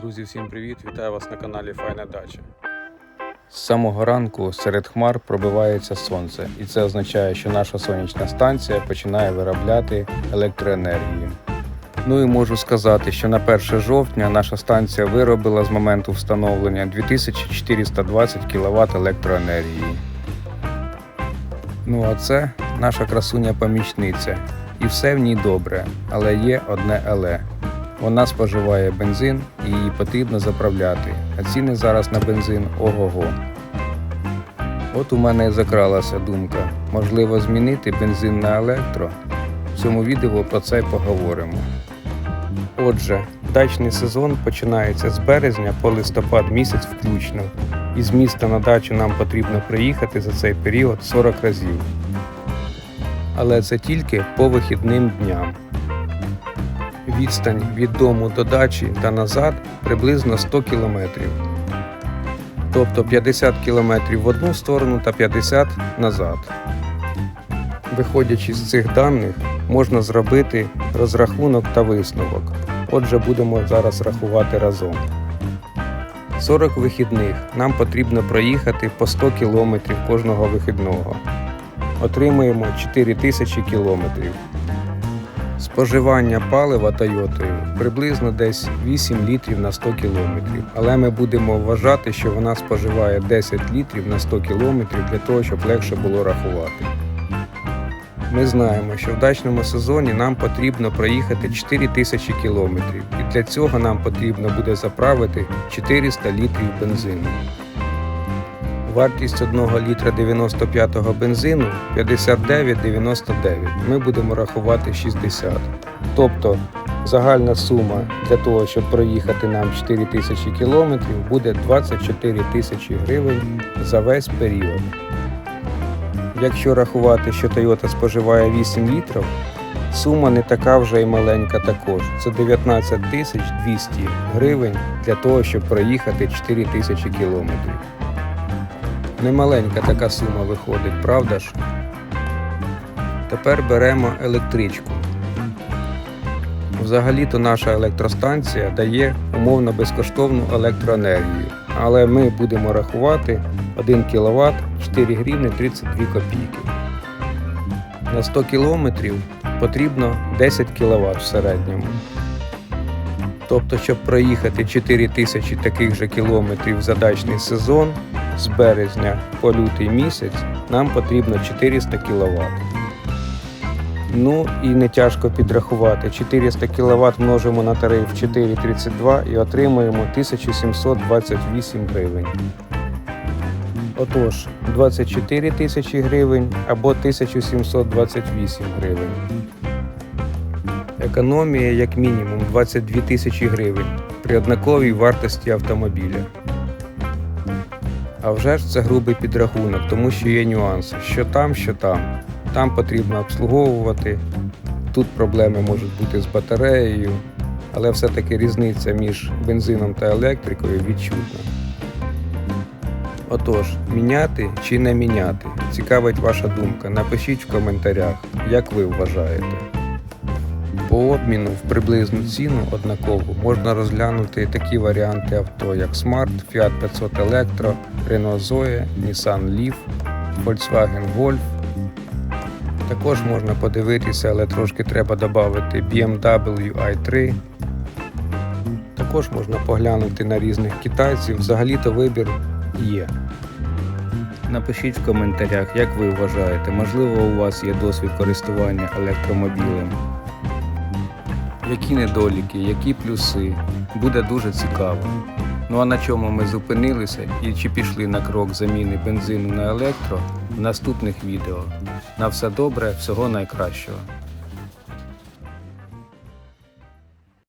Друзі, всім привіт! Вітаю вас на каналі Файна Дача. З самого ранку серед хмар пробивається сонце, і це означає, що наша сонячна станція починає виробляти електроенергію. Ну і можу сказати, що на 1 жовтня наша станція виробила з моменту встановлення 2420 кВт електроенергії. Ну а це наша красуня-помічниця. І все в ній добре, але є одне але. Вона споживає бензин і її потрібно заправляти. А ціни зараз на бензин ого-го. От у мене і закралася думка. Можливо, змінити бензин на електро. В цьому відео про це поговоримо. Отже, дачний сезон починається з березня по листопад місяць включно. Із міста на дачу нам потрібно приїхати за цей період 40 разів. Але це тільки по вихідним дням. Відстань від дому до дачі та назад приблизно 100 км. Тобто 50 км в одну сторону та 50 назад. Виходячи з цих даних, можна зробити розрахунок та висновок. Отже, будемо зараз рахувати разом. 40 вихідних нам потрібно проїхати по 100 км кожного вихідного. Отримуємо 4000 км. Споживання палива Тойотою приблизно десь 8 літрів на 100 кілометрів, але ми будемо вважати, що вона споживає 10 літрів на 100 кілометрів для того, щоб легше було рахувати. Ми знаємо, що в дачному сезоні нам потрібно проїхати 4000 кілометрів, і для цього нам потрібно буде заправити 400 літрів бензину. Вартість 1 літра 95-го бензину 59,99. Ми будемо рахувати 60. Тобто загальна сума для того, щоб проїхати нам 4 тисячі кілометрів, буде 24 тисячі гривень за весь період. Якщо рахувати, що Toyota споживає 8 літрів, сума не така вже й маленька також. Це 19 тисяч 200 гривень для того, щоб проїхати 4 тисячі кілометрів. Немаленька така сума виходить, правда ж? Тепер беремо електричку. Взагалі-то наша електростанція дає умовно безкоштовну електроенергію, але ми будемо рахувати 1 кВт 4 гривні 32 копійки. На 100 кілометрів потрібно 10 кВт в середньому. Тобто, щоб проїхати 4 тисячі таких же кілометрів за дачний сезон з березня по лютий місяць, нам потрібно 400 кВт. Ну і не тяжко підрахувати. 400 кВт множимо на тариф 4,32 і отримуємо 1728 гривень. Отож, 24 тисячі гривень або 1728 гривень. Економія як мінімум 22 тисячі гривень при однаковій вартості автомобіля. А вже ж це грубий підрахунок, тому що є нюанси. Що там, що там. Там потрібно обслуговувати. Тут проблеми можуть бути з батареєю, але все-таки різниця між бензином та електрикою відчутна. Отож, міняти чи не міняти? Цікавить ваша думка. Напишіть в коментарях, як ви вважаєте. По обміну в приблизну ціну однакову можна розглянути такі варіанти авто, як Smart, Fiat 500 Electro, Renault Zoe, Nissan Leaf, Volkswagen Golf. Також можна подивитися, але трошки треба додати BMW i3. Також можна поглянути на різних китайців. Взагалі-то вибір є. Напишіть в коментарях, як ви вважаєте, можливо у вас є досвід користування електромобілем. Які недоліки, які плюси. Буде дуже цікаво. Ну а на чому ми зупинилися і чи пішли на крок заміни бензину на електро в наступних відео. На все добре, всього найкращого.